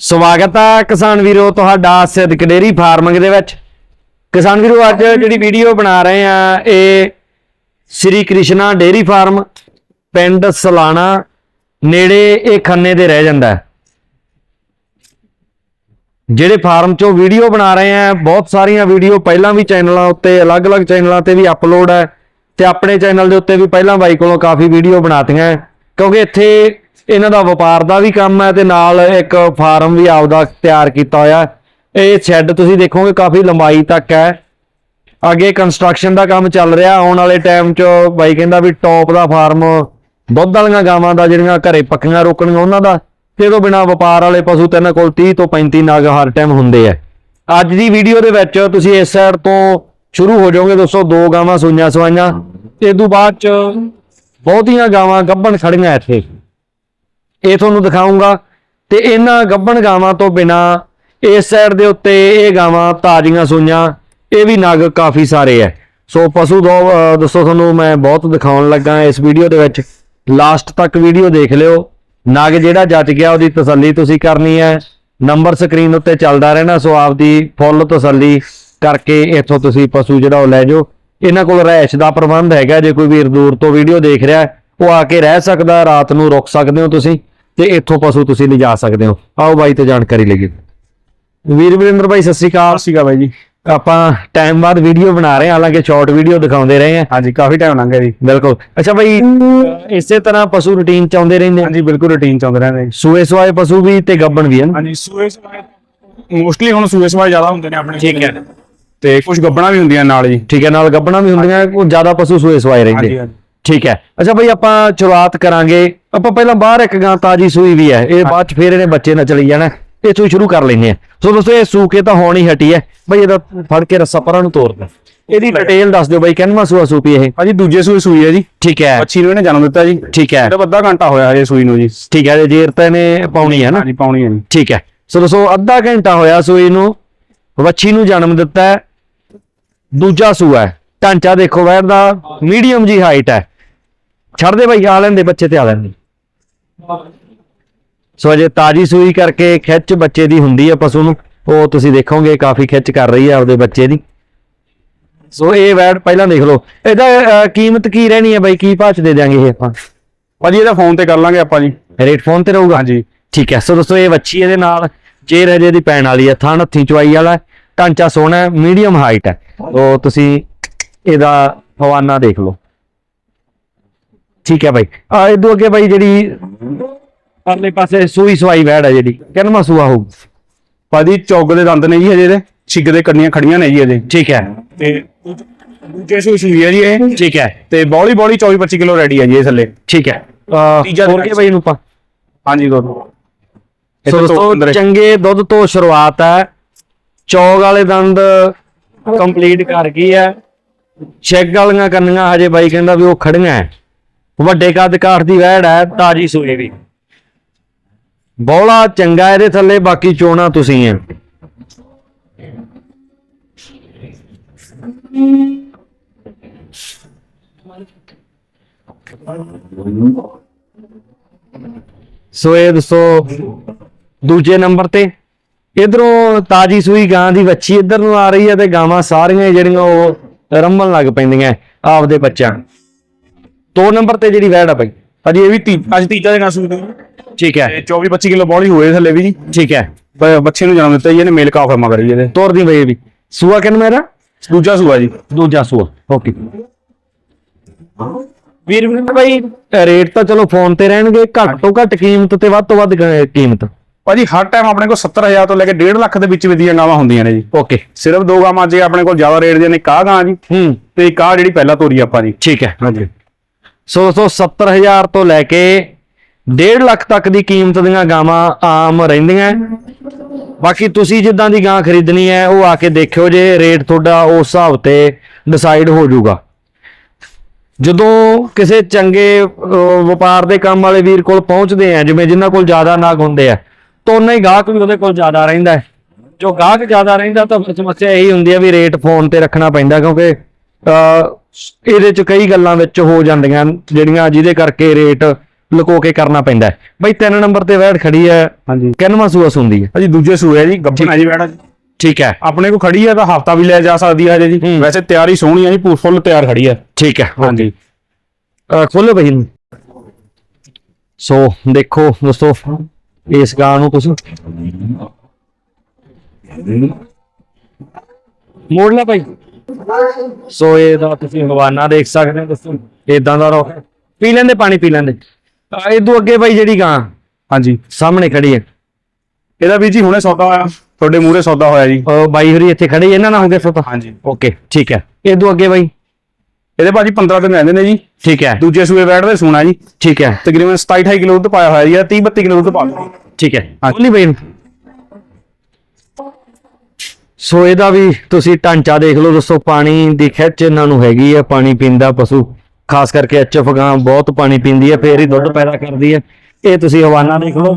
ਸਵਾਗਤ ਹੈ ਕਿਸਾਨ ਵੀਰੋ, ਤੁਹਾਡਾ ਸਿੱਧਕ ਡੇਰੀ ਫਾਰਮਿੰਗ ਦੇ ਵਿੱਚ ਕਿਸਾਨ ਵੀਰੋ, ਅੱਜ ਜਿਹੜੀ ਵੀਡੀਓ ਬਣਾ ਰਹੇ ਆ, ਇਹ ਸ੍ਰੀ ਕ੍ਰਿਸ਼ਨਾ ਡੇਰੀ ਫਾਰਮ, ਪਿੰਡ ਸਲਾਣਾ, ਨੇੜੇ ਇਹ ਖੰਨੇ ਦੇ ਰਹਿ ਜਾਂਦਾ ਜਿਹੜੇ ਫਾਰਮ ਚੋਂ ਵੀਡੀਓ ਬਣਾ ਰਹੇ ਆ, ਬਹੁਤ ਸਾਰੀਆਂ ਵੀਡੀਓ ਪਹਿਲਾਂ ਵੀ ਚੈਨਲਾਂ ਉੱਤੇ, ਅਲੱਗ-ਅਲੱਗ ਚੈਨਲਾਂ ਤੇ ਵੀ ਅਪਲੋਡ ਹੈ, ਤੇ ਆਪਣੇ ਚੈਨਲ ਦੇ ਉੱਤੇ ਵੀ ਪਹਿਲਾਂ ਬਾਈ ਕੋਲੋਂ ਕਾਫੀ ਵੀਡੀਓ ਬਣਾਤੀਆਂ ਹੈ। ਕਿਉਂਕਿ ਇੱਥੇ ਇਹਨਾਂ ਦਾ ਵਪਾਰ ਦਾ ਵੀ ਕੰਮ ਹੈ ਤੇ ਨਾਲ ਇੱਕ ਫਾਰਮ ਵੀ ਆਪਦਾ ਤਿਆਰ ਕੀਤਾ ਹੋਇਆ ਇਹ ਸ਼ੈੱਡ ਤੁਸੀਂ ਦੇਖੋਗੇ ਕਾਫੀ ਲੰਬਾਈ ਤੱਕ ਹੈ। ਅੱਗੇ ਕੰਸਟਰਕਸ਼ਨ ਦਾ ਕੰਮ ਚੱਲ ਰਿਹਾ, ਆਉਣ ਵਾਲੇ ਟਾਈਮ 'ਚ ਬਾਈ ਕਹਿੰਦਾ ਵੀ ਟੌਪ ਦਾ ਫਾਰਮ ਦੁੱਧ ਵਾਲੀਆਂ ਗਾਵਾਂ ਦਾ ਜਿਹੜੀਆਂ ਘਰੇ ਪੱਕੀਆਂ ਰੋਕਣੀਆਂ ਉਹਨਾਂ ਦਾ, ਤੇ ਤੋਂ ਬਿਨਾ ਵਪਾਰ ਵਾਲੇ ਪਸ਼ੂ ਤੇ ਕੋਲ 30 ਤੋਂ 35 ਨਾਗ ਹਰ ਟਾਈਮ ਹੁੰਦੇ ਆ। ਅੱਜ ਦੀ ਵੀਡੀਓ ਦੇ ਵਿੱਚ ਤੁਸੀਂ ਇਸ ਸਾਈਡ ਤੋਂ ਸ਼ੁਰੂ ਹੋ ਜਾਓਗੇ ਦੋਸਤੋ, ਦੋ ਗਾਵਾਂ ਸੁਈਆਂ ਸਵਾਈਆਂ, ਤੇ ਤੋਂ ਬਾਅਦ ਚ ਬਹੁਤੀਆਂ ਗਾਵਾਂ ਗੱਭਣ ਖੜੀਆਂ ਇੱਥੇ। ਇਹ ਤੁਹਾਨੂੰ ਦਿਖਾਉਂਗਾ ਤੇ ਇਹਨਾਂ ਗੱਭਣ ਗਾਵਾਂ ਤੋਂ ਬਿਨਾ ਇਸ ਸਾਈਡ ਦੇ ਉੱਤੇ ਇਹ ਗਾਵਾਂ ਤਾਜ਼ੀਆਂ ਸੂਈਆਂ, ਇਹ ਵੀ ਨਗ ਕਾਫੀ ਸਾਰੇ ਐ। ਸੋ ਪਸ਼ੂ ਦੋ ਦੱਸੋ ਤੁਹਾਨੂੰ ਮੈਂ ਬਹੁਤ ਦਿਖਾਉਣ ਲੱਗਾ ਇਸ ਵੀਡੀਓ ਦੇ ਵਿੱਚ। ਲਾਸਟ ਤੱਕ ਵੀਡੀਓ ਦੇਖ ਲਿਓ। ਨਗ ਜਿਹੜਾ ਜੱਜ ਗਿਆ, ਉਹਦੀ ਤਸੱਲੀ ਤੁਸੀਂ ਕਰਨੀ ਹੈ ਨੰਬਰ ਸਕਰੀਨ ਉੱਤੇ ਚੱਲਦਾ ਰਹਿਣਾ, ਸੋ ਆਪਦੀ ਫੁੱਲ ਤਸੱਲੀ ਕਰਕੇ ਇੱਥੋਂ ਤੁਸੀਂ ਪਸ਼ੂ ਜਿਹੜਾ ਉਹ ਲੈ ਜਾਓ। ਇਹਨਾਂ ਕੋਲ ਰਹਿਸ਼ ਦਾ ਪ੍ਰਬੰਧ ਹੈਗਾ, ਜੇ ਕੋਈ ਵੀਰ ਦੂਰ ਤੋਂ ਵੀਡੀਓ ਦੇਖ ਰਿਹਾ, ਉਹ ਆ ਕੇ ਰਹਿ ਸਕਦਾ, ਰਾਤ ਨੂੰ ਰੁਕ ਸਕਦੇ ਹੋ ਤੁਸੀਂ। ਤੇ ਇੱਥੋਂ ਪਸ਼ੂ ਤੁਸੀਂ ਲਿਜਾ ਸਕਦੇ ਹੋ। ਆਓ ਬਾਈ ਤੇ ਜਾਣਕਾਰੀ ਲਈਏ। ਵੀਰ ਵੀਰਿੰਦਰ ਭਾਈ ਸਤਿ ਸ਼੍ਰੀ ਅਕਾਲ। ਸੀਗਾ ਬਾਈ ਜੀ। ਆਪਾਂ ਟਾਈਮ ਬਾਅਦ ਵੀਡੀਓ ਬਣਾ ਰਹੇ ਹਾਂ ਹਾਲਾਂਕਿ ਸ਼ਾਰਟ ਵੀਡੀਓ ਦਿਖਾਉਂਦੇ ਰਹੇ ਹਾਂ। ਹਾਂਜੀ ਕਾਫੀ ਟਾਈਮ ਲੰਘ ਗਿਆ ਜੀ। ਬਿਲਕੁਲ। ਅੱਛਾ ਭਾਈ ਇਸੇ ਤਰ੍ਹਾਂ ਪਸ਼ੂ ਰੂਟੀਨ ਚ ਆਉਂਦੇ ਰਹਿੰਦੇ ਹਾਂਜੀ ਬਿਲਕੁਲ ਰੁਟੀਨ ਚ ਆਉਂਦੇ ਰਹਿੰਦੇ। ਸੂਏ ਸਵਾਏ ਪਸ਼ੂ ਵੀ ਤੇ ਗੱਬਣ ਵੀ ਹਨ ਹਾਂਜੀ ਸੂਏ ਸਵਾਏ ਮੋਸਟਲੀ ਹੁਣ ਸੂਏ ਸਵਾਏ ਜ਼ਿਆਦਾ ਹੁੰਦੇ ਨੇ ਆਪਣੇ ਠੀਕ ਹੈ। ਤੇ ਕੁਝ ਗੱਬਣਾ ਵੀ ਹੁੰਦੀਆਂ ਨਾਲ ਜੀ। ਠੀਕ ਹੈ ਨਾਲ ਗੱਬਣਾ ਵੀ ਹੁੰਦੀਆਂ ਉਹ ਜ਼ਿਆਦਾ ਪਸ਼ੂ ਸੂਏ ਸਵਾਏ ਹਾਂਜੀ ਰਹਿੰਦੇ ਹਾਂਜੀ। ਠੀਕ ਹੈ। ਅੱਛਾ ਭਾਈ ਆਪਾਂ ਸ਼ੁਰੂਆਤ ਕਰਾਂਗੇ। ਆਪਾਂ ਪਹਿਲਾਂ ਬਾਹਰ ਇੱਕ ਗਾਂ ਤਾਜੀ ਸੂਈ ਵੀ ਹੈ। ਇਹ ਬਾਅਦ ਚ ਫੇਰ ਇਹਨੇ ਬੱਚੇ ਨਾਲ ਚਲੀ ਜਾਣਾ। ਇਹ ਤੋਂ ਹੀ ਸ਼ੁਰੂ ਕਰ ਲੈਂਦੇ ਆ ਸੋ ਦੋਸਤੋ ਇਹ ਸੂਕੇ ਤਾਂ ਹੋਣੀ ਹਟੀ ਹੈ। ਭਾਈ ਇਹਦਾ ਫੜ ਕੇ ਰੱਸਾ ਪਰਾਂ ਨੂੰ ਤੋੜ ਦੇ ਇਹਦੀ ਡਿਟੇਲ ਦੱਸ ਦਿਓ ਬਾਈ ਕਿੰਨਵਾਂ ਸੂਆ ਸੂਪੀ ਇਹ? ਭਾਜੀ ਦੂਜੇ ਸੂਏ ਸੂਈ ਹੈ ਜੀ। ਠੀਕ ਹੈ। ਬੱਚੀ ਨੂੰ ਇਹਨੇ ਜਨਮ ਦਿੱਤਾ ਜੀ। ਠੀਕ ਹੈ। ਇਹਦਾ ਅੱਧਾ ਘੰਟਾ ਹੋਇਆ ਹਜੇ ਸੂਈ ਨੂੰ ਜੀ। ਠੀਕ ਹੈ ਜੇਰ ਤਾਂ ਇਹਨੇ ਪਾਉਣੀ ਹੈ ਨਾ। ਹਾਂਜੀ ਪਾਉਣੀ ਹੈ ਜੀ। ਠੀਕ ਹੈ। ਸੋ ਦੋਸਤੋ ਅੱਧਾ ਘੰਟਾ ਹੋਇਆ ਸੂਈ ਨੂੰ। ਵੱਛੀ ਨੂੰ ਜਨਮ ਦਿੱਤਾ ਹੈ। ਦੂਜਾ ਸੂਆ ਹੈ। ਢਾਂਚਾ ਦੇਖੋ ਵੈਰ ਦਾ ਮੀਡੀਅਮ ਜੀ ਹਾਈਟ ਹੈ। ਛੱਡ ਦੇ ਭਾਈ ਆ ਲੈਂਦੇ ਬੱਚੇ ਤੇ ਆ ਲੈਂਦੇ। ਸੋ ਅਜੇ ਤਾਜੀ ਸੂਈ ਕਰਕੇ ਖਿੱਚ ਬੱਚੇ ਦੀ ਹੁੰਦੀ ਹੈ ਪਸ਼ੂ ਨੂੰ। ਉਹ ਤੁਸੀਂ ਦੇਖੋਗੇ ਕਾਫੀ ਖਿੱਚ ਕਰ ਰਹੀ ਹੈ ਆਪਦੇ ਬੱਚੇ ਦੀ। ਸੋ ਇਹ ਵੈੜ ਪਹਿਲਾਂ ਦੇਖ ਲਓ। ਇਹਦਾ ਕੀਮਤ ਕੀ ਰਹਿਣੀ ਹੈ ਬਾਈ? ਕੀ ਭਾਅ ਚ ਦੇ ਦਿਆਂਗੇ ਇਹ ਆਪਾਂ? ਭਾਜੀ ਇਹਦਾ ਫੋਨ ਤੇ ਕਰ ਲਾਂਗੇ ਆਪਾਂ ਜੀ। ਰੇਟ ਫੋਨ ਤੇ ਰਹੂਗਾ? ਹਾਂਜੀ। ਠੀਕ ਹੈ ਸੋ ਦੋਸਤੋ ਇਹ ਵੱਛੀ ਇਹਦੇ ਨਾਲ ਚੇਰ ਹਜੇ ਦੀ ਪੈਣ ਵਾਲੀ ਹੈ ਥਣ ਹੱਥੀ ਚਵਾਈ ਵਾਲਾ ਢਾਂਚਾ ਸੋਹਣਾ ਮੀਡੀਅਮ ਹਾਈਟ ਹੈ। ਤੋ ਤੁਸੀਂ ਇਹਦਾ ਹਵਾਨਾ ਦੇਖ ਲਓ। ਠੀਕ ਹੈ ਭਾਈ ਆ ਇਦੋਂ ਅੱਗੇ ਭਾਈ ਜਿਹੜੀ ਪਰਲੇ ਪਾਸੇ ਸੂਈ ਸਵਾਈ ਵੈੜ ਹੈ ਜਿਹੜੀ ਕਿੰਨਵਾਂ ਸੂਆ ਹੋਊ? ਭਾਜੀ ਚੌਗ ਦੇ ਦੰਦ ਨੇ ਜੀ ਹਜੇ ਦੇ ਛਿੱਗ ਦੇ ਕੰਨੀਆਂ ਖੜੀਆਂ ਨੇ ਜੀ ਹਜੇ। ਠੀਕ ਹੈ। ਤੇ ਦੂਜੇ ਸੂਈ ਸੂਈ ਹੈ ਜੀ ਇਹ। ਠੀਕ ਹੈ। ਤੇ ਬੌਲੀ ਬੌਲੀ 24 25 ਕਿਲੋ ਰੈਡੀ ਹੈ ਜੀ ਇਹ ਥੱਲੇ। ਠੀਕ ਹੈ। ਤੀਜਾ ਹੋਰ ਕੀ ਭਾਈ ਨੂੰ ਪਾ ਹਾਂਜੀ ਦੋ ਸੋ ਦੋਸਤੋ ਚੰਗੇ ਦੁੱਧ ਤੋਂ ਸ਼ੁਰੂਆਤ ਹੈ। ਚੌਗ ਵਾਲੇ ਦੰਦ ਕੰਪਲੀਟ ਕਰ ਗਈ ਹੈ। ਚੈੱਕ ਵਾਲੀਆਂ ਕੰਨੀਆਂ ਹਜੇ ਬਾਈ ਕਹਿੰਦਾ ਵੀ ਉਹ ਖੜੀਆਂ ਹੈ। ਵੱਡੇ ਕੱਦ ਕਾਠ ਦੀ ਵਹਿੜ ਹੈ, ਤਾਜੀ ਸੂਏ ਵੀ। ਬੋਲਾ ਚੰਗਾ ਇਹਦੇ ਥੱਲੇ, ਬਾਕੀ ਚੋਣਾ ਤੁਸੀਂ ਹੈ ਸੋ ਇਹ ਦੱਸੋ, ਦੂਜੇ ਨੰਬਰ ਤੇ। ਇਧਰੋਂ ਤਾਜੀ ਸੂਈ ਗਾਂ ਦੀ ਵੱਛੀ ਇਧਰ ਨੂੰ ਆ ਰਹੀ ਹੈ ਤੇ ਗਾਵਾਂ ਸਾਰੀਆਂ ਜਿਹੜੀਆਂ ਉਹ ਰੰਮਣ ਲੱਗ ਪੈਂਦੀਆਂ ਆਪਦੇ ਬੱਚਿਆਂ। ਨੂੰ। ਦੋ ਨੰਬਰ ਤੇ ਜਿਹੜੀ ਵੈੜ ਆ ਭਾਈ ਭਾਜੀ ਇਹ ਵੀ ਤੀ- ਅੱਜ ਤੀਜਾ ਦਿਨ ਆ ਸੂਈ ਨੂੰ ਠੀਕ ਹੈ। ਤੇ 24 25 ਕਿਲੋ ਬੌਲੀ ਹੋਏ ਥੱਲੇ ਵੀ। ਜੀ ਠੀਕ ਹੈ। ਬ- ਬੱਚੇ ਨੂੰ ਜਨਮ ਦਿੱਤਾ ਜੀ ਇਹਨੇ ਮੇਲ ਕਾਫ ਮਗਰ ਜੀ ਇਹਦੇ। ਤੋਰ ਦੀ ਬਈ ਵੀ। ਸੂਆ ਕਿੰਨ ਮੇਰਾ? ਦੂਜਾ ਸੂਆ ਜੀ। ਦੂਜਾ ਸੂਆ ਓਕੇ। ਵੀਰ ਵੀਰ ਭਾਈ ਰੇਟ ਤਾਂ ਚਲੋ ਫੋਨ ਤੇ ਰਹਿਣਗੇ ਘੱਟ ਤੋਂ ਘੱਟ ਕੀਮਤ ਤੇ ਵੱਧ ਤੋਂ ਵੱਧ ਕ- ਕੀਮਤ। ਭਾਜੀ ਹਰ ਟਾਈਮ ਆਪਣੇ ਕੋਲ 70000 ਤੋਂ ਲੈ ਕੇ 1.5 ਲੱਖ ਦੇ ਵਿੱਚ ਵਿੱਚ ਦੀਆਂ ਗਾਵਾਂ ਹੁੰਦੀਆਂ ਨੇ ਜੀ। ਓਕੇ। ਸਿਰਫ ਦੋ ਗਾਵਾਂ ਜੇ ਆਪਣੇ ਕੋਲ ਜ਼ਿਆਦਾ ਰੇਟ ਦੀਆਂ ਨੇ ਕਾਹ ਗਾਂ ਜੀ ਹੂੰ। ਤੇ ਇੱਕ ਆਹ ਜਿਹੜੀ ਪਹਿਲਾਂ ਤੋਰੀ ਆਪਾਂ ਜੀ। ਠੀਕ ਹੈ। ਹਾਂਜੀ। ਸੋ ਦੋਸਤੋ 70000 ਤੋਂ ਲੈ ਕੇ 1.5 ਲੱਖ ਤੱਕ ਦੀ ਕੀਮਤ ਦੀਆਂ ਗਾਵਾਂ ਆਮ ਰਹਿੰਦੀਆਂ। ਬਾਕੀ ਤੁਸੀਂ ਜਿੱਦਾਂ ਦੀ ਗਾਂ ਖਰੀਦਣੀ ਹੈ, ਉਹ ਆ ਕੇ ਦੇਖਿਓ ਜੇ ਰੇਟ ਤੁਹਾਡਾ ਉਸ ਹਿਸਾਬ ਤੇ ਡਿਸਾਈਡ ਹੋ ਜਾਊਗਾ। ਜਦੋਂ ਕਿਸੇ ਚੰਗੇ ਵਪਾਰ ਦੇ ਕੰਮ ਵਾਲੇ ਵੀਰ ਕੋਲ ਪਹੁੰਚਦੇ ਆ, ਜਿਵੇਂ ਜਿਨ੍ਹਾਂ ਕੋਲ ਜ਼ਿਆਦਾ ਨਾਗ ਹੁੰਦੇ ਆ, ਤਾਂ ਉਹਨਾਂ ਹੀ ਗਾਹਕ ਵੀ ਉਹਦੇ ਕੋਲ ਜ਼ਿਆਦਾ ਰਹਿੰਦਾ ਜੋ ਗਾਹਕ ਜ਼ਿਆਦਾ ਰਹਿੰਦਾ ਤਾਂ ਫਿਰ ਸਮੱਸਿਆ ਇਹੀ ਹੁੰਦੀ ਹੈ ਵੀ ਰੇਟ ਫੋਨ ਤੇ ਰੱਖਣਾ ਪੈਂਦਾ, ਕਿਉਂਕਿ ਇਹਦੇ ਚ ਕਈ ਗੱਲਾਂ ਵਿੱਚ ਹੋ ਜਾਂਦੀਆਂ ਜਿਹੜੀਆਂ ਜਿਹਦੇ ਕਰਕੇ ਰੇਟ ਲੁਕੋ ਕੇ ਕਰਨਾ ਪੈਂਦਾ ਹੈ। ਬਈ ਤਿੰਨ ਨੰਬਰ ਤੇ ਵੈੜ ਖੜੀ ਹੈ ਹਾਂਜੀ। ਕਿੰਨਵਾਂ ਸੂਆ ਸੁੰਦੀ ਹੈ? ਭਾਜੀ ਦੂਜੇ ਸੂਏ ਜੀ ਗੱਭਣ ਆ ਜੀ ਬੈੜਾ ਠੀਕ ਹੈ। ਆਪਣੇ ਕੋ ਖੜੀ ਆ ਤਾਂ ਹਫਤਾ ਵੀ ਲੈ ਜਾ ਸਕਦੀ ਹਜੇ ਜੀ। ਹੂੰ। ਵੈਸੇ ਤਿਆਰੀ ਸੋਹਣੀ ਆ ਜੀ ਪੂਰ ਫੁੱਲ ਤਿਆਰ ਖੜੀ ਆ ਠੀਕ ਹੈ ਹਾਂਜੀ। ਖੋਲੋ ਬਈ ਨੂੰ ਸੋ ਦੇਖੋ ਦੋਸਤੋ ਇਸ ਗਾਂ ਨੂੰ ਤੁਸੀਂ। ਮੋੜ ਲੈ ਭਾਈ। ਸੋ ਇਹਦਾ ਤੁਸੀਂ ਹਵਾਨਾ ਦੇਖ ਸਕਦੇ ਹੋ ਦੋਸਤੋ ਇਦਾਂ ਦਾ ਰੋ ਪੀ ਲੈਂਦੇ ਪਾਣੀ ਪੀ ਲੈਂਦੇ। ਇਹ ਇਦੋਂ ਅੱਗੇ ਭਾਈ ਜਿਹੜੀ ਗਾਂ ਹਾਂਜੀ। ਸਾਹਮਣੇ ਖੜੀ ਹੈ। ਇਹਦਾ ਵੀ ਜੀ ਹੁਣੇ ਸੌਦਾ ਹੋਇਆ। ਤੁਹਾਡੇ ਮੂਹਰੇ ਸੌਦਾ ਹੋਇਆ ਜੀ। ਉਹ ਬਾਈ ਹੋਰੀ ਇੱਥੇ ਖੜੇ ਇਹਨਾਂ ਨਾਲ ਹੋ ਗਿਆ ਸੋ ਹਾਂਜੀ। ਓਕੇ ਠੀਕ ਹੈ। ਇਦੋਂ ਅੱਗੇ ਬਾਈ? ਇਹਦੇ ਭਾਜੀ 15 ਦਿਨ ਰਹਿੰਦੇ ਨੇ ਜੀ। ਠੀਕ ਹੈ। ਦੂਜੇ ਸੂਏ ਬੈਠਦੇ ਸੋਣਾ ਜੀ। ਠੀਕ ਹੈ। ਤਕਰੀਬਨ 27 28 ਕਿਲੋ ਦੁੱਧ ਪਾਇਆ ਹੋਇਆ ਜੀ 30 32 ਕਿਲੋ ਦੁੱਧ ਪਾ ਠੀਕ ਹੈ। ਖੋਲੀ ਬਈ। ਸੋ ਇਹਦਾ ਵੀ ਤੁਸੀਂ ਢਾਂਚਾ ਦੇਖ ਲਓ ਦੋਸਤੋ, ਪਾਣੀ ਦੀ ਖਿੱਚ ਇਹਨਾਂ ਨੂੰ ਹੈਗੀ ਹੈ ਪਾਣੀ ਪੀਂਦਾ ਪਸ਼ੂ। ਖਾਸ ਕਰਕੇ ਐਚਐਫ ਗਾਂ ਬਹੁਤ ਪਾਣੀ ਪੀਂਦੀ ਹੈ ਫੇਰ ਹੀ ਦੁੱਧ ਪੈਦਾ ਕਰਦੀ ਹੈ ਇਹ ਤੁਸੀਂ ਹਵਾਨਾ ਦੇਖ ਲਓ,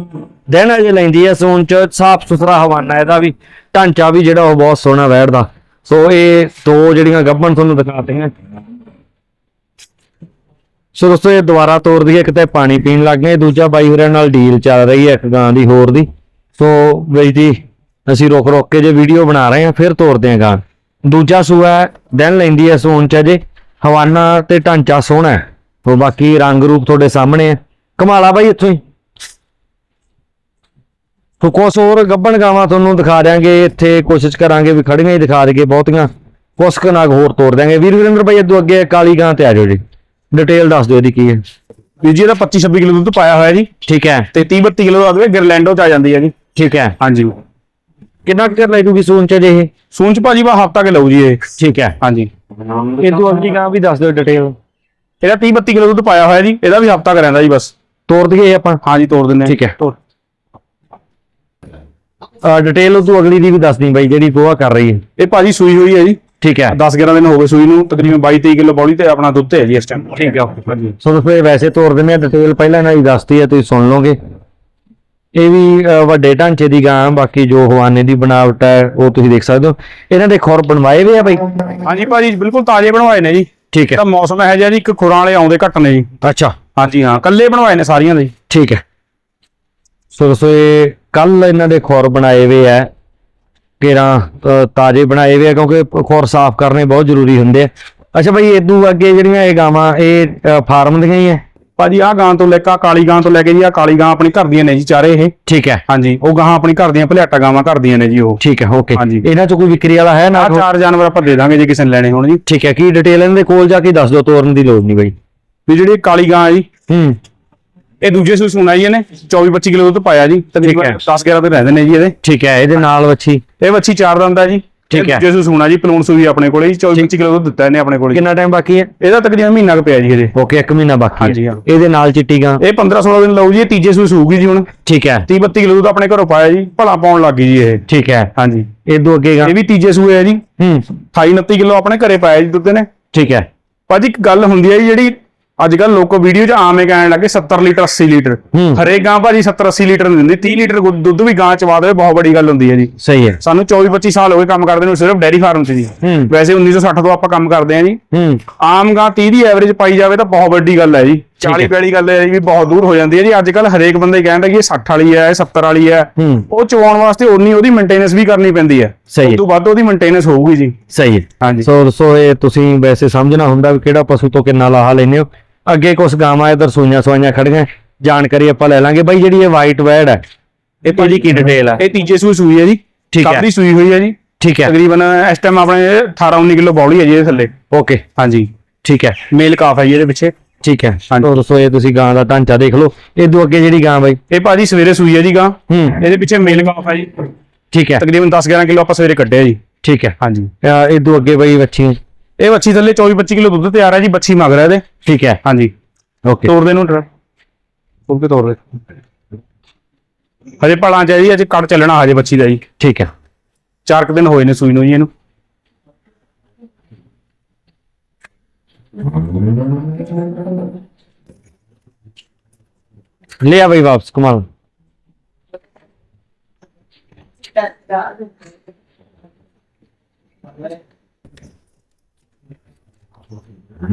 ਦਿਨ ਅਜੇ ਲੈਂਦੀ ਹੈ ਸੋਨ ਚ, ਸਾਫ਼ ਸੁਥਰਾ ਹਵਾਨਾ ਇਹਦਾ ਵੀ। ਢਾਂਚਾ ਵੀ ਜਿਹੜਾ ਉਹ ਬਹੁਤ ਸੋਹਣਾ ਬੈਠਦਾ ਸੋ ਇਹ ਦੋ ਜਿਹੜੀਆਂ ਗੱਭਣ ਤੁਹਾਨੂੰ ਦਿਖਾਤੀਆਂ ਸੋ ਦੋਸਤੋ, ਇਹ ਦੁਬਾਰਾ ਤੋੜ ਦਈਏ ਕਿਤੇ ਪਾਣੀ ਪੀਣ ਲੱਗ ਗਏ, ਦੂਜਾ ਬਾਈ ਹੋਰਾਂ ਨਾਲ ਡੀਲ ਚੱਲ ਰਹੀ ਹੈ ਇੱਕ ਗਾਂ ਦੀ ਹੋਰ ਦੀ। ਸੋ ਬਈ ਜੀ ਅਸੀਂ ਰੁਕ ਰੁਕ ਕੇ ਜੇ ਵੀਡੀਓ ਬਣਾ ਰਹੇ ਹਾਂ ਫਿਰ ਤੋੜਦੇ ਹਾਂ ਗਾਂ। ਦੂਜਾ ਸੂਆ ਦਿਨ ਲੈਂਦੀ ਹੈ ਸੋਨ ਚ ਜੇ ਹਵਾਨਾ ਤੇ ਢਾਂਚਾ ਸੋਹਣਾ ਹੈ। ਸੋ ਬਾਕੀ ਰੰਗ ਰੂਪ ਤੁਹਾਡੇ ਸਾਹਮਣੇ ਹੈ। ਕਮਾਲਾ ਬਾਈ ਇੱਥੋਂ ਹੀ। ਸੋ ਕੁਛ ਹੋਰ ਗੱਬਣ ਗਾਵਾਂ ਤੁਹਾਨੂੰ ਦਿਖਾ ਦਿਆਂਗੇ। ਇੱਥੇ ਕੋਸ਼ਿਸ਼ ਕਰਾਂਗੇ ਵੀ ਖੜੀਆਂ ਹੀ ਦਿਖਾ ਦਈਏ ਬਹੁਤੀਆਂ। ਕੁਛ ਕੁ ਨਾਗ ਹੋਰ ਤੋੜ ਦਿਆਂਗੇ। ਵੀਰ ਵੀਰਿੰਦਰ ਬਾਈ ਅੱਗੋਂ ਅੱਗੇ ਕਾਲੀ ਗਾਂ ਤੇ ਆ ਜਾਓ ਜੀ। ਡਿਟੇਲ ਦੱਸ ਦਿਓ ਇਹਦੀ ਕੀ ਹੈ। ਵੀ ਜੀ ਇਹਦਾ 25 26 ਕਿਲੋ ਦੁੱਧ ਪਾਇਆ ਹੋਇਆ ਜੀ। ਠੀਕ ਹੈ। ਤੇ 30 32 ਕਿਲੋ ਦਾ ਗਿਰਲੈਂਡੋ ਚ ਆ ਜਾਂਦੀ ਹੈ ਜੀ। ਠੀਕ ਹੈ। ਹਾਂਜੀ। ਕਿੰਨਾ ਕੁ ਚਿਰ ਲੈ ਜੂਗੀ ਸੂਨ ਚ ਜੇ ਇਹ ਸੂਨ ਚ ਭਾਜੀ ਬਾ ਹਫਤਾ ਕੇ ਲਊ ਜੀ ਇਹ। ਠੀਕ ਹੈ। ਹਾਂਜੀ। ਇਹ ਤੋਂ ਅਗਲੀ ਗਾਂ ਵੀ ਦੱਸ ਦਿਓ ਡਿਟੇਲ ਇਹਦਾ 30 32 ਕਿਲੋ ਦੁੱਧ ਪਾਇਆ ਹੋਇਆ ਜੀ ਇਹਦਾ ਵੀ ਹਫਤਾ ਕਰਾਂਦਾ ਜੀ ਬਸ। ਤੋੜ ਦਈਏ ਆਪਾਂ। ਹਾਂਜੀ ਤੋੜ ਦਿੰਦੇ ਹਾਂ। ਠੀਕ ਹੈ। ਤੋੜ ਡਿਟੇਲ ਉਹ ਤੋਂ ਅਗਲੀ ਦੀ ਵੀ ਦੱਸ ਦੀ ਬਾਈ ਜਿਹੜੀ ਗੋਆ ਕਰ ਰਹੀ ਹੈ। ਇਹ ਭਾਜੀ ਸੂਈ ਹੋਈ ਹੈ ਜੀ। ਠੀਕ ਹੈ। 10 11 ਦਿਨ ਹੋ ਗਏ ਸੂਈ ਨੂੰ ਤਕਰੀਬਨ 22 23 ਕਿਲੋ ਬੌਲੀ ਤੇ ਆਪਣਾ ਦੁੱਧ ਹੈ ਜੀ ਇਸ ਟਾਈਮ ਠੀਕ ਹੈ। ਹਾਂਜੀ। ਸੋ ਇਹ ਵੈਸੇ ਤੋੜ ਦਿੰਦੇ ਆ ਡਿਟੇਲ ਪਹਿਲਾਂ ਇਹਨਾਂ ਦੀ ਦੱਸਤੀ ਹੈ ਤੁਸੀਂ ਸੁਣ ਲਓਗੇ। ਇਹ ਵੀ ਵੱਡੇ ਢਾਂਚੇ ਦੀ ਗਾਂ ਬਾਕੀ ਜੋ ਹਵਾਨੇ ਦੀ ਬਣਾਵਟ ਹੈ ਉਹ ਤੁਸੀਂ ਦੇਖ ਸਕਦੇ ਹੋ। ਇਹਨਾਂ ਦੇ ਖੁਰ ਬਣਵਾਏ ਹੋਏ ਆ ਬਾਈ? ਹਾਂਜੀ ਭਾਜੀ ਬਿਲਕੁਲ ਤਾਜ਼ੇ ਬਣਵਾਏ ਨੇ ਜੀ। ਠੀਕ ਹੈ। ਤਾਂ ਮੌਸਮ ਇਹੋ ਜਿਹਾ ਜੀ ਇੱਕ ਖੁਰਾਂ ਵਾਲੇ ਆਉਂਦੇ ਘੱਟ ਨੇ ਜੀ। ਅੱਛਾ। ਹਾਂਜੀ ਹਾਂ ਕੱਲੇ ਬਣਵਾਏ ਨੇ ਸਾਰੀਆਂ ਦੇ। ਠੀਕ ਹੈ। ਸੋ ਦੋਸਤੋ ਇਹ ਕੱਲ ਇਹਨਾਂ ਦੇ ਖੁਰ ਬਣਾਏ ਹੋਏ ਆ। ਕਿਰਾਂ ਤਾਜ਼ੇ ਬਣਾਏ ਹੋਏ ਆ ਕਿਉਂਕਿ ਖੁਰ ਸਾਫ਼ ਕਰਨੇ ਬਹੁਤ ਜ਼ਰੂਰੀ ਹੁੰਦੇ ਆ। ਅੱਛਾ ਬਾਈ ਇਦੋਂ ਅੱਗੇ ਜਿਹੜੀਆਂ ਇਹ ਗਾਵਾਂ ਇਹ ਫਾਰਮ ਦੀਆਂ ਹੀ ਆ? ਭਾਜੀ ਆਹ ਗਾਂ ਤੋਂ ਲੈ ਕੇ ਆਹ ਕਾਲੀ ਗਾਂ ਤੋਂ ਲੈ ਕੇ ਜੀ ਆਹ ਕਾਲੀ ਗਾਂ ਆਪਣੀ ਘਰ ਦੀਆਂ ਨੇ ਜੀ ਚਾਰੇ ਇਹ। ਠੀਕ ਹੈ। ਹਾਂਜੀ ਉਹ ਗਾਂ ਆਪਣੀ ਘਰ ਦੀਆਂ ਭਲਿਆਟਾ ਗਾਵਾਂ ਘਰ ਦੀਆਂ ਨੇ ਜੀ ਉਹ। ਠੀਕ ਹੈ ਓਕੇ ਹਾਂਜੀ। ਇਹਨਾਂ ਚ ਕੋਈ ਵਿਕਰੀ ਵਾਲਾ ਹੈ ਨਾ ਆਹ ਚਾਰ ਜਾਨਵਰ ਆਪਾਂ ਦੇ ਦਾਂਗੇ ਜੇ ਕਿਸੇ ਨੇ ਲੈਣੇ ਹੋਣ ਜੀ। ਠੀਕ ਹੈ ਕੀ ਡਿਟੇਲ ਇਹਨਾਂ ਦੇ ਕੋਲ ਜਾ ਕੇ ਦੱਸ ਦਿਓ ਤੋਰਨ ਦੀ ਲੋੜ ਨਹੀਂ ਬਾਈ। ਵੀ ਜਿਹੜੀ ਕਾਲੀ ਗਾਂ ਹੈ ਜੀ ਹੂੰ। ਇਹ ਦੂਜੇ ਸੂਈ ਸੁਣਾਈ ਇਹਨੇ 24 25 ਕਿਲੋ ਦੁੱਧ ਪਾਇਆ ਜੀ ਤਕਰੀਬਨ ਹੈ। 10 11 ਦਿਨ ਰਹਿੰਦੇ ਨੇ ਜੀ ਇਹਦੇ। ਠੀਕ ਹੈ ਇਹਦੇ ਨਾਲ ਵੱਛੀ। ਇਹ ਬੱਚੀ ਚਾਰ ਦੰਦ ਆ ਜੀ। ਠੀਕ ਹੈ। ਦੂਜੇ ਸੂਈ ਸੁਣਾ ਜੀ ਪਲੂਣ ਸੂਈ ਆਪਣੇ ਕੋਲੇ ਜੀ 24 25 ਕਿਲੋ ਦਿੱਤਾ ਇਹਨੇ ਆਪਣੇ ਕੋਲੇ ਕਿੰਨਾ ਟਾਈਮ ਬਾਕੀ ਹੈ? ਇਹਦਾ ਤਕਰੀਬਨ ਮਹੀਨਾ ਕੁ ਪਿਆ ਜੀ ਹਜੇ। ਓਕੇ 1 ਮਹੀਨਾ ਬਾਕੀ ਹਾਂਜੀ, ਹੈ। ਹਾਂ। ਇਹਦੇ ਨਾਲ ਚਿੱਟੀ ਗਾਂ। ਇਹ 15 16 ਦਿਨ ਲਊ ਜੀ ਇਹ ਤੀਜੇ ਸੂਈ ਸੂਗੀ ਜੀ ਹੁਣ। ਠੀਕ ਹੈ। 30 32 ਕਿਲੋ ਦੁੱਧ ਆਪਣੇ ਘਰੋਂ ਪਾਇਆ ਜੀ ਭਲਾ ਪਾਉਣ ਲੱਗ ਗਈ ਜੀ ਇਹ। ਠੀਕ ਹੈ। ਹਾਂਜੀ। ਇਦੋਂ ਅੱਗੇ ਗਾਂ। ਇਹ ਵੀ ਤੀਜੇ ਸੂਏ ਹੈ ਜੀ। ਹੂੰ। 28 29 ਕਿਲੋ ਆਪਣੇ ਘਰੇ ਪਾਇਆ ਜੀ ਦੁੱਧ ਨੇ ਠੀਕ ਹੈ। ਭਾਜੀ ਇੱਕ ਗੱਲ ਹੁੰਦੀ ਹੈ ਜੀ ਜਿਹੜੀ ਅੱਜ ਕੱਲ ਲੋਕੋ ਵੀਡੀਓ 'ਚ ਆਮ ਕਹਿਣ ਲੱਗੇ 70 ਲੀਟਰ 80 ਲੀਟਰ। ਹਰੇਕ ਗਾਂ ਭਾਜੀ 70 80 ਲੀਟਰ ਨਹੀਂ ਦਿੰਦੀ 30 ਲੀਟਰ ਦੁੱਧ ਵੀ ਗਾਂ ਚਵਾ ਦੇਵੇ ਬਹੁਤ ਵੱਡੀ ਗੱਲ ਹੁੰਦੀ ਹੈ ਜੀ। ਸਹੀ ਹੈ। ਸਾਨੂੰ 24 25 ਸਾਲ ਹੋ ਗਏ ਕੰਮ ਕਰਦੇ ਨੂੰ ਸਿਰਫ ਡੈਰੀ ਫਾਰਮ 'ਚ ਜੀ। ਵੈਸੇ 1960 ਤੋਂ ਆਪਾਂ ਕੰਮ ਕਰਦੇ ਹਾਂ ਜੀ। ਆਮ ਗਾਂ 30 ਦੀ ਐਵਰੇਜ ਪਾਈ ਜਾਵੇ ਤਾਂ ਬਹੁਤ ਵੱਡੀ ਗੱਲ ਹੈ ਜੀ। 40 ਹੈ। ਪੈਲੀ ਗੱਲ ਹੈ ਵੀ ਬਹੁਤ ਦੂਰ ਹੋ ਜਾਂਦੀ ਹੈ ਜੀ। ਅੱਜ ਕੱਲ ਹਰੇਕ ਬੰਦੇ ਕਹਿੰਦਾ ਕਿ ਇਹ 60 ਵਾਲੀ ਹੈ ਇਹ 70 ਵਾਲੀ ਹੈ। ਹੂੰ। ਉਹ ਚਵਾਉਣ ਵਾਸਤੇ ਉਨੀ ਉਹਦੀ ਮੇਨਟੇਨੈਂਸ ਵੀ ਕਰਨੀ ਪੈਂਦੀ ਹੈ। ਸਹੀ ਹੈ। ਤੋਂ ਵੱਧ ਉਹਦੀ ਮੇਨਟੇਨੈਂਸ ਹੋਊਗੀ ਜੀ। ਸਹੀ ਹੈ। ਹਾਂਜੀ। ਸੋ ਸੋ ਇਹ ਤੁਸੀਂ ਵੈਸੇ ਸਮਝਣਾ ਹੁੰਦਾ ਵੀ ਕਿਹੜਾ ਪਸ਼ੂ ਤੋਂ ਕਿੰਨਾ ਲਾਹਾ ਲੈਨੇ ਹੋ। ਅੱਗੇ ਕੁਝ ਗਾਵਾਂ ਇਧਰ ਸੂਈਆਂ ਸਵਾਈਆਂ ਖੜੀਆਂ। ਜਾਣਕਾਰੀ ਆਪਾਂ ਲੈ ਲਾਂਗੇ। ਬਾਈ ਜਿਹੜੀ ਇਹ ਵਾਈਟ ਵੈੜ ਹੈ ਇਹ ਭਾਜੀ ਕੀ ਡਿਟੇਲ ਹੈ? ਇਹ ਤੀਜੇ ਸੂਈ ਸੂਈ ਹੈ ਜੀ। ਠੀਕ ਹੈ। ਦੀ ਸੂਈ ਹੋਈ ਹੈ ਜੀ। ਠੀਕ ਹੈ। ਤਕਰੀਬਨ ਇਸ ਟਾਈਮ ਆਪਣੇ 18 19 ਕਿਲੋ ਬੌਲੀ ਹੈ ਜੀ ਇਹਦੇ ਥੱਲੇ। ਓਕੇ ਹਾਂਜੀ। ਠੀਕ ਹੈ। ਮੇਲ ਕਾਫ ਹੈ ਜੀ ਇਹਦੇ ਪਿੱਛੇ। ਠੀਕ ਹੈ ਹਾਂਜੀ। ਸੋ ਦੱਸੋ ਇਹ ਤੁਸੀਂ ਗਾਂ ਦਾ ਢਾਂਚਾ ਦੇਖ ਲਓ। ਇਦੋਂ ਅੱਗੇ ਜਿਹੜੀ ਗਾਂ ਬਾਈ? ਇਹ ਭਾਜੀ ਸਵੇਰੇ ਸੂਈ ਹੈ ਜੀ ਗਾਂ। ਹੂੰ। ਇਹਦੇ ਪਿੱਛੇ ਮੇਲ ਕਾਫ ਹੈ ਜੀ। ਠੀਕ ਹੈ। ਤਕਰੀਬਨ 10 11 ਕਿਲੋ ਆਪਾਂ ਸਵੇਰੇ ਕੱਢਿਆ ਜੀ। ਠੀਕ ਹੈ। ਹਾਂਜੀ। ਇਦੋਂ ਅੱਗੇ ਬਾਈ ਵੱਛੀ? ਇਹ ਬੱਚੀ ਥੱਲੇ 24 25 ਕਿਲੋ ਦੁੱਧ ਤਿਆਰ ਹੈ ਜੀ ਬੱਚੀ ਮਗਰ ਹੈ ਇਹਦੇ। ਠੀਕ ਹੈ। ਹਾਂਜੀ। ਓਕੇ। ਤੋੜ ਦੇ ਨੂੰ ਤੋੜ ਕੇ ਤੋੜ ਦੇ। ਹਜੇ ਪਲਾਂ ਚ ਹੈ ਜੀ ਅਜੇ ਕੱਟ ਚੱਲਣਾ ਹਜੇ ਬੱਚੀ ਦਾ ਜੀ। ਠੀਕ ਹੈ। ਚਾਰ ਕੁ ਦਿਨ ਹੋਏ ਨੇ ਸੂਈ ਨੂੰ ਜੀ ਇਹਨੂੰ। ਲੈ ਆ ਬਾਈ ਵਾਪਸ ਕਮਾਲ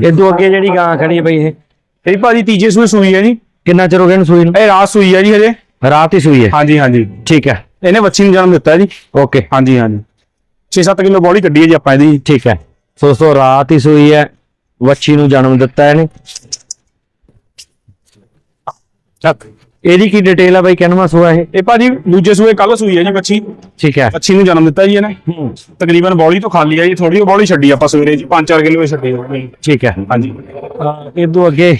ਇਦੋਂ ਅੱਗੇ ਜਿਹੜੀ ਗਾਂ ਖੜੀ ਹੈ ਬਾਈ ਇਹ ਇਹ ਭਾਜੀ ਤੀਜੇ ਸੂਏ ਸੂਈ ਹੈ ਜੀ ਕਿੰਨਾ ਚਿਰ ਹੋ ਗਿਆ ਇਹਨੂੰ ਸੂਈ ਨੂੰ ਇਹ ਰਾਤ ਸੂਈ ਹੈ ਜੀ ਹਜੇ ਰਾਤ ਹੀ ਸੂਈ ਹੈ ਹਾਂਜੀ ਹਾਂਜੀ ਠੀਕ ਹੈ ਇਹਨੇ ਬੱਚੀ ਨੂੰ ਜਨਮ ਦਿੱਤਾ ਜੀ ਓਕੇ ਹਾਂਜੀ ਹਾਂਜੀ 6-7 ਕਿਲੋ ਬੋਲੀ ਕੱਢੀ ਹੈ ਜੀ ਆਪਾਂ ਇਹਦੀ ਠੀਕ ਹੈ ਸੋ ਦੋਸਤੋ ਰਾਤ ਹੀ ਸੂਈ ਹੈ ਵੱਛੀ ਨੂੰ ਜਨਮ ਦਿੱਤਾ ਇਹਨੇ। ਚੱਕ। ਇਹਦੀ ਕੀ ਡਿਟੇਲ ਆ ਬਾਈ? ਕਿੰਨਵਾਂ ਸੂਆ ਇਹ? ਇਹ ਭਾਜੀ ਦੂਜੇ ਸੂਏ ਕੱਲ ਸੂਈ ਹੈ ਜੀ ਬੱਚੀ ਠੀਕ ਹੈ। ਬੱਚੀ ਨੂੰ ਜਨਮ ਦਿੱਤਾ ਜੀ ਇਹਨੇ। ਤਕਰੀਬਨ ਬੋਲੀ ਤੋਂ ਖਾਲੀ ਹੈ ਜੀ ਥੋੜੀ ਬੋਲੀ ਛੱਡੀ ਆਪਾਂ ਸਵੇਰੇ ਜੀ 5-4 ਕਿਲੋ ਛੱਡੀ। ਠੀਕ ਹੈ। ਹਾਂਜੀ। ਇਹ ਤੋਂ ਅੱਗੇ।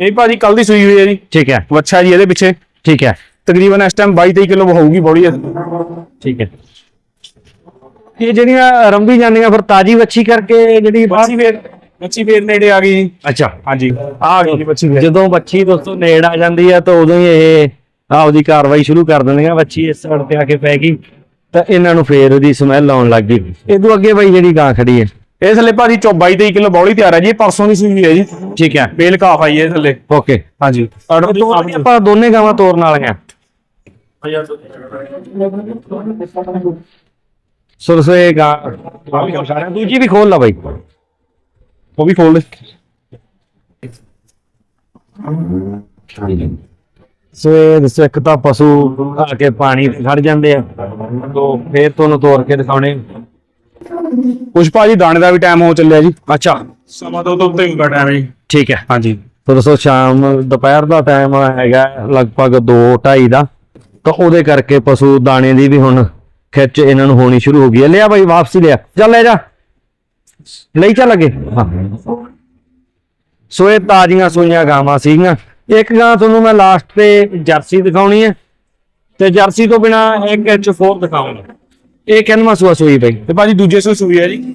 ਇਹ ਭਾਜੀ ਕੱਲ ਦੀ ਸੂਈ ਹੋਈ ਹੈ ਜੀ। ਠੀਕ ਹੈ। ਬੱਚਾ ਜੀ ਇਹਦੇ ਪਿੱਛੇ। ਠੀਕ ਹੈ। ਤਕਰੀਬਨ ਇਸ ਟਾਈਮ 22-23 ਕਿਲੋ ਹੋਊਗੀ ਬੋਲੀ ਠੀਕ ਹੈ। ਇਹ ਜਿਹੜੀਆਂ ਰੰਭੀ ਜਾਂਦੀਆਂ ਫਿਰ ਤਾਜੀ ਵੱਛੀ ਕਰਕੇ ਜਿਹੜੀ ਬੱਚੀ ਫੇਰ ਬੱਚੀ ਫੇਰ ਨੇੜੇ ਆ ਗਈ ਅੱਛਾ। ਹਾਂਜੀ। ਆ ਗਈ ਜੀ ਬੱਚੀ ਫੇਰ। ਜਦੋਂ ਵੱਛੀ ਦੋਸਤੋ ਨੇੜ ਆ ਜਾਂਦੀ ਹੈ ਤਾਂ ਉਦੋਂ ਹੀ ਇਹ ਆਪਦੀ ਕਾਰਵਾਈ ਸ਼ੁਰੂ ਕਰ ਦਿੰਦੀਆਂ ਵੱਛੀ ਇਸ ਸਾਈਡ ਤੇ ਆ ਕੇ ਪੈ ਗਈ ਤਾਂ ਇਹਨਾਂ ਨੂੰ ਫੇਰ ਉਹਦੀ ਸਮੈਲ ਆਉਣ ਲੱਗ ਗਈ। ਤੋਂ ਅੱਗੇ ਬਾਈ ਜਿਹੜੀ ਗਾਂ ਖੜੀ ਹੈ। ਇਹ ਥੱਲੇ ਭਾਜੀ 22-23 ਕਿਲੋ ਬੋਲੀ ਤਿਆਰ ਹੈ ਜੀ ਇਹ ਪਰਸੋਂ ਦੀ ਸੂਈ ਹੈ ਜੀ। ਠੀਕ ਹੈ। ਬੇਲ ਕਾਫ ਆਈ ਹੈ ਥੱਲੇ ਓਕੇ। ਹਾਂਜੀ। ਆਪਾਂ ਦੋਨੇ ਗਾਵਾਂ ਤੋਰਨ ਵਾਲੀਆਂ। ਸੋ ਸੋ ਇਹ ਗਾਂ ਦੂਜੀ ਵੀ ਖੋਲ ਲਾ ਬਾਈ। ਉਹ ਵੀ ਖੋਲ। ਦੇ ਸੋ ਇਹ ਦੱਸੋ ਇੱਕ ਤਾਂ ਪਸ਼ੂ ਆ ਕੇ ਪਾਣੀ ਤੇ ਖੜ ਜਾਂਦੇ ਆ। ਤੋਂ ਫੇਰ ਤੁਹਾਨੂੰ ਤੋੜ ਕੇ ਦਿਖਾਉਣੇ। ਕੁਛ ਭਾਜੀ ਦਾਣੇ ਦਾ ਵੀ ਟਾਈਮ ਹੋ ਚੱਲਿਆ ਜੀ। ਅੱਛਾ। ਸਮਾਂ ਤੋਂ ਤੋਂ ਉੱਤੇ ਹੋਊਗਾ ਟਾਈਮ ਜੀ ਠੀਕ ਹੈ। ਹਾਂਜੀ। ਤੋ ਦੱਸੋ ਸ਼ਾਮ ਦੁਪਹਿਰ ਦਾ ਟਾਈਮ ਹੈਗਾ ਲਗਭਗ 2:30 ਦਾ। ਤਾਂ ਉਹਦੇ ਕਰਕੇ ਪਸ਼ੂ ਦਾਣੇ ਦੀ ਵੀ ਹੁਣ ਖਿੱਚ ਇਹਨਾਂ ਨੂੰ ਹੋਣੀ ਸ਼ੁਰੂ ਹੋ ਗਈ ਹੈ। ਲਿਆ ਬਾਈ ਵਾਪਸੀ ਲਿਆ। ਚੱਲ ਲੈ ਜਾ। ਲਈ ਚੱਲ ਅੱਗੇ। ਸੋ ਇਹ ਤਾਜ਼ੀਆਂ ਸੂਈਆਂ ਗਾਵਾਂ ਸੀਗੀਆਂ। ਇੱਕ ਗਾਂ ਤੁਹਾਨੂੰ ਮੈਂ ਲਾਸਟ ਤੇ ਜਰਸੀ ਦਿਖਾਉਣੀ ਹੈ। ਤੇ ਜਰਸੀ ਤੋਂ ਬਿਨਾ ਇੱਕ H4 ਦਿਖਾਉਂਗਾ। ਇਹ ਕਿੰਨਵਾਂ ਸੂਆ ਸੂਈ ਬਈ? ਤੇ ਭਾਜੀ ਦੂਜੇ ਸੂ ਸੂਈ ਹੈ ਜੀ।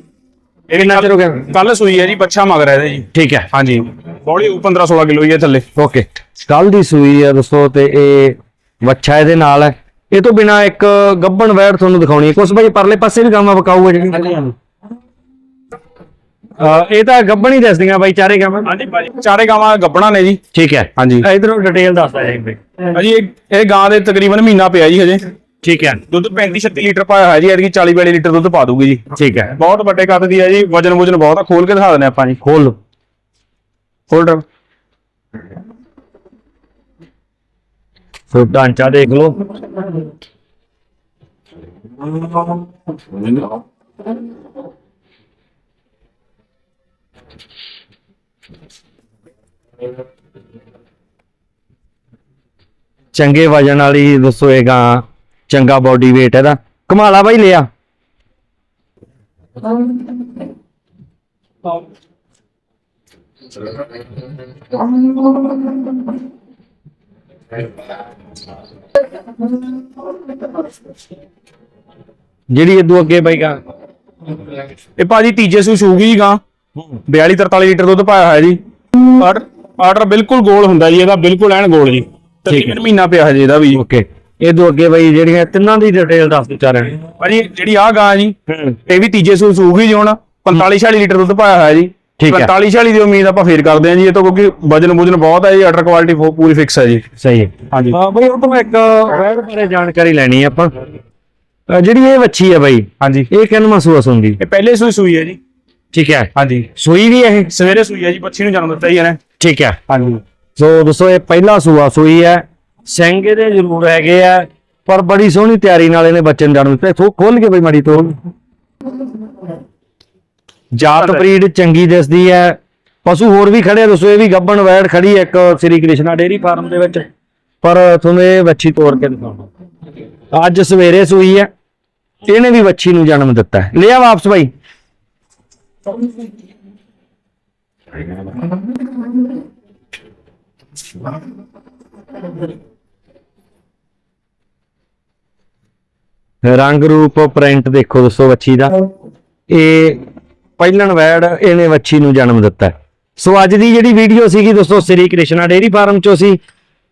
ਇਹ ਕਿੰਨਾ ਚਿਰ ਹੋ ਗਿਆ? ਕੱਲ ਸੂਈ ਹੈ ਜੀ ਬੱਚਾ ਮਗਰ ਹੈ ਜੀ। ਠੀਕ ਹੈ। ਹਾਂਜੀ। ਬੋਲੀ 15-16 ਕਿਲੋ ਹੀ ਹੈ ਥੱਲੇ। ਓਕੇ ਕੱਲ ਦੀ ਸੂਈ ਹੈ ਦੋਸਤੋ ਤੇ ਇਹ ਵੱਛਾ ਇਹਦੇ ਨਾਲ ਹੈ। ਇਹ ਤੋਂ ਬਿਨਾ ਇੱਕ ਗੱਬਣ ਵੈੜ ਤੁਹਾਨੂੰ ਦਿਖਾਉਣੀ ਹੈ। ਕੁਛ ਭਾਈ ਪਰਲੇ ਪਾਸੇ ਵੀ ਗਾਵਾਂ ਬਕਾਊ ਹੈ ਜਿਹੜੀ ਅਹ ਇਹ ਤਾਂ ਗੱਬਣ ਹੀ ਦੱਸਦੀਆਂ ਬਾਈ ਚਾਰੇ ਗਾਵਾਂ। ਹਾਂਜੀ ਭਾਜੀ ਚਾਰੇ ਗਾਵਾਂ ਗੱਬਣਾ ਨੇ ਜੀ। ਠੀਕ ਹੈ। ਹਾਂਜੀ। ਇਧਰੋਂ ਡਿਟੇਲ ਦੱਸਦਾ ਜੀ। ਬਈ ਭਾਜੀ ਇਹ ਇਹ ਗਾਂ ਦੇ ਤਕਰੀਬਨ ਮਹੀਨਾ ਪਿਆ ਜੀ ਹਜੇ। ਠੀਕ ਹੈ। ਦੁੱਧ 35-36 ਲੀਟਰ ਪਾਇਆ ਹੋਇਆ ਜੀ ਐਤਕੀ 40-42 ਲੀਟਰ ਦੁੱਧ ਪਾ ਦੂਗੀ ਜੀ। ਠੀਕ ਹੈ। ਬਹੁਤ ਵੱਡੇ ਕੱਦ ਦੀ ਹੈ ਜੀ ਵਜਨ ਵਜਨ ਬਹੁਤ ਆ ਖੋਲ ਕੇ ਦਿਖਾ ਦਿੰਦੇ ਆਪਾਂ ਜੀ। ਖੋਲ ਹੋਲਡਰ ਸੋ ਢਾਂਚਾ ਦੇਖ ਲਓ। ਚੰਗੇ ਵਜਨ ਵਾਲੀ ਦੱਸੋ ਇਹ ਗਾਂ, ਚੰਗਾ ਬਾਡੀ weight ਇਹਦਾ ਕਮਾਲਾ ਬਾਈ, ਲਿਆ। ਜਿਹੜੀ ਇਦੋਂ ਅੱਗੇ ਬਾਈ ਗਾਂ। ਇਹ ਭਾਜੀ ਤੀਜੇ ਸੂ ਸੂਗੀ ਜੀ ਗਾਂ। 42-43 ਲੀਟਰ ਦੁੱਧ ਪਾਇਆ ਹੋਇਆ ਜੀ। ਆਰਡਰ ਆਰਡਰ ਬਿਲਕੁਲ ਗੋਲ ਹੁੰਦਾ ਜੀ ਇਹਦਾ ਬਿਲਕੁਲ ਐਨ ਗੋਲ ਜੀ। ਤਕਰੀਬਨ ਮਹੀਨਾ ਪਿਆ ਹਜੇ ਇਹਦਾ ਵੀ। ਜੀ। ਓਕੇ ਇਦੋਂ ਅੱਗੇ ਬਾਈ ਜਿਹੜੀਆਂ ਤਿੰਨਾਂ ਦੀ ਡਿਟੇਲ ਦੱਸ ਦਿਓ ਚਾਰਾਂ ਦੀ ਭਾਜੀ ਜਿਹੜੀ ਆ ਗਾਂ ਜੀ ਹੂੰ। ਇਹ ਵੀ ਤੀਜੇ ਸੂ ਸੂਗੀ ਜੀ ਹੁਣ। 45-46 ਲੀਟਰ ਦੁੱਧ ਪਾਇਆ ਹੋਇਆ ਜੀ। ਠੀਕ ਹੈ। 45-46 ਦੀ ਉਮੀਦ ਆਪਾਂ ਫੇਰ ਕਰਦੇ ਹਾਂ ਜੀ ਇਹ ਤੋਂ ਕਿਉਂਕਿ ਵਜਨ ਵੁਜਨ ਬਹੁਤ ਹੈ ਜੀ ਆਰਡਰ ਕੁਆਲਿਟੀ ਪੂਰੀ ਫਿਕਸ ਹੈ ਜੀ। ਸਹੀ ਹੈ। ਹਾਂਜੀ। ਹਾਂ ਬਈ ਉਹ ਤੋਂ ਇੱਕ ਵੈਡ ਬਾਰੇ ਜਾਣਕਾਰੀ ਲੈਣੀ ਹੈ ਆਪਾਂ। ਅਹ ਜਿਹੜੀ ਇਹ ਵੱਛੀ ਹੈ ਬਾਈ ਹਾਂਜੀ। ਇਹ ਕਿੰਨਵਾਂ ਸੂਆ ਸੁੰਦੀ ਇਹ ਪਹਿਲੇ ਸੂਈ ਸੂਈ ਹੈ ਜੀ। ਠੀਕ ਹੈ। ਹਾਂਜੀ। ਸੂਈ ਵੀ ਇਹ? ਸਵੇਰੇ ਸੂਈ ਹੈ ਜੀ ਬੱਚੀ ਨੂੰ ਜਨਮ ਦਿੱਤਾ ਜੀ ਇਹਨੇ। ਠੀਕ ਹੈ। ਹਾਂਜੀ। ਸੋ ਦੋਸਤੋ ਇਹ ਪਹਿਲਾ ਸੂਆ ਸੂਈ ਹੈ। ਸਿੰਘ ਇਹਦੇ ਜ਼ਰੂਰ ਹੈਗੇ ਆ ਪਰ ਬੜੀ ਸੋਹਣੀ ਤਿਆਰੀ ਨਾਲ ਇਹਨੇ ਬੱਚੇ ਨੂੰ ਜਨਮ ਦਿੱਤਾ। ਥੋ ਖੋਲ ਕੇ ਬਈ ਮਾੜੀ ਤੋਲ ਜਾਤ ਬਰੀਡ ਚੰਗੀ ਦਿਸਦੀ ਹੈ। ਪਸ਼ੂ ਹੋਰ ਵੀ ਖੜੇ ਆ ਦੋਸਤੋ ਇਹ ਵੀ ਗੱਬਣ ਵੈੜ ਖੜੀ ਇੱਕ ਸ੍ਰੀ ਕ੍ਰਿਸ਼ਨਾ ਡੇਰੀ ਫਾਰਮ ਦੇ ਵਿੱਚ। ਪਰ ਤੁਹਾਨੂੰ ਇਹ ਵੱਛੀ ਤੋੜ ਕੇ ਦਿਖਾਉਣਾ। ਅੱਜ ਸਵੇਰੇ ਸੂਈ ਹੈ। ਇਹਨੇ ਵੀ ਵੱਛੀ ਨੂੰ ਜਨਮ ਦਿੱਤਾ ਹੈ। ਲਿਆ ਵਾਪਸ ਬਾਈ। ਰੰਗ ਰੂਪ ਪ੍ਰਿੰਟ ਦੇਖੋ ਦੋਸਤੋ ਵੱਛੀ ਦਾ। ਇਹ ਪਹਿਲਣ ਵੈੜ ਇਹਨੇ ਵੱਛੀ ਨੂੰ ਜਨਮ ਦਿੱਤਾ ਸੋ ਅੱਜ ਦੀ ਜਿਹੜੀ ਵੀਡੀਓ ਸੀਗੀ ਦੋਸਤੋ, ਸ੍ਰੀ ਕ੍ਰਿਸ਼ਨਾ ਡੇਰੀ ਫਾਰਮ ਚੋਂ ਸੀ।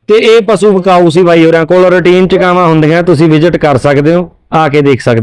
ਤੇ ਇਹ ਪਸ਼ੂ ਵਿਕਾਊ ਸੀ ਬਾਈ ਹੋਰਾਂ ਕੋਲ, ਰੂਟੀਨ ਚ ਗਾਵਾਂ ਹੁੰਦੀਆਂ, ਤੁਸੀਂ ਵਿਜ਼ਿਟ ਕਰ ਸਕਦੇ ਹੋ, ਆ ਕੇ ਦੇਖ ਸਕਦੇ ਹੋ।